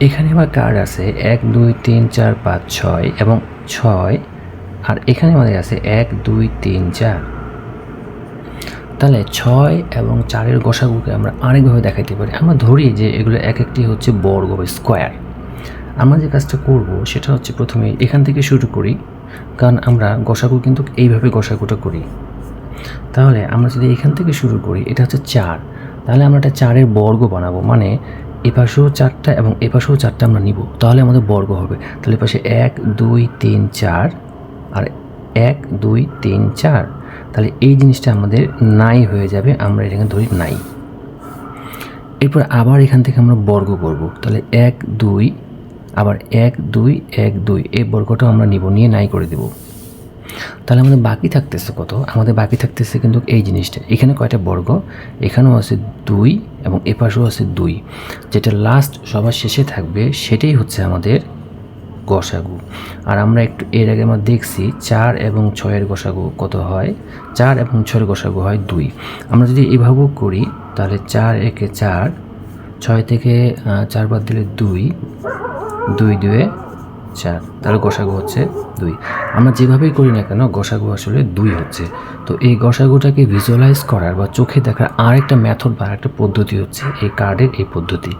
এখানে আমার কার্ড আছে এক, দুই, তিন, চার, পাঁচ, ছয় এবং ছয়, আর এখানে আমাদের আছে এক, দুই, তিন, চার। তাহলে ছয় এবং চারের গোসাগুকে আমরা আরেকভাবে দেখাইতে পারি। আমরা ধরি যে এগুলো এক একটি হচ্ছে বর্গ বা স্কোয়ার। আমরা যে কাজটা করব সেটা হচ্ছে প্রথমে এখান থেকে শুরু করি, কারণ আমরা গোসাগু কিন্তু এইভাবে গোসাগুটা করি। তাহলে আমরা যদি এখান থেকে শুরু করি, এটা হচ্ছে চার। তাহলে আমরা একটা চারের বর্গ বানাবো মানে এপাশেও চারটা এবং এপাশেও চারটা আমরা নিব। তাহলে আমাদের বর্গ হবে। তাহলে এপাশে এক, দুই, তিন, চার, আর এক, দুই, তিন, চার। তাহলে এই জিনিসটা আমাদের নাই হয়ে যাবে। আমরা এটাকে ধরি নাই। এরপর আবার এখান থেকে আমরা বর্গ করব। তাহলে এক, দুই, আবার এক, দুই এক, দুই, এই বর্গটাও আমরা নিব, নিয়ে নাই করে দেব। তাহলে আমাদের বাকি থাকতেছে কত? আমাদের বাকি থাকতেছে কিন্তু এই জিনিসটা। এখানে কয়টা বর্গ? এখানেও আছে দুই এবং এপাশেও আছে দুই। যেটা লাস্ট সবার শেষে থাকবে, সেটাই হচ্ছে আমাদের গসাগু। আর আমরা একটু এর আগে আমরা দেখছি, চার এবং ছয়ের গসাগু কত হয়? চার এবং ছয়ের গসাগু হয় দুই। আমরা যদি এভাবেও করি, তাহলে চার একে চার, ছয় থেকে চার বাদ দিলে দুই দুই দুয়ে চার। তাহলে গোসাগু হচ্ছে দুই। আমরা যেভাবেই করি না কেন, গোসাগু আসলে দুই হচ্ছে। তো এই গোসাগুটাকে ভিজুয়ালাইজ করার বা চোখে দেখার আরেকটা মেথড বা আরেকটা পদ্ধতি হচ্ছে এই কার্ডের এই পদ্ধতি।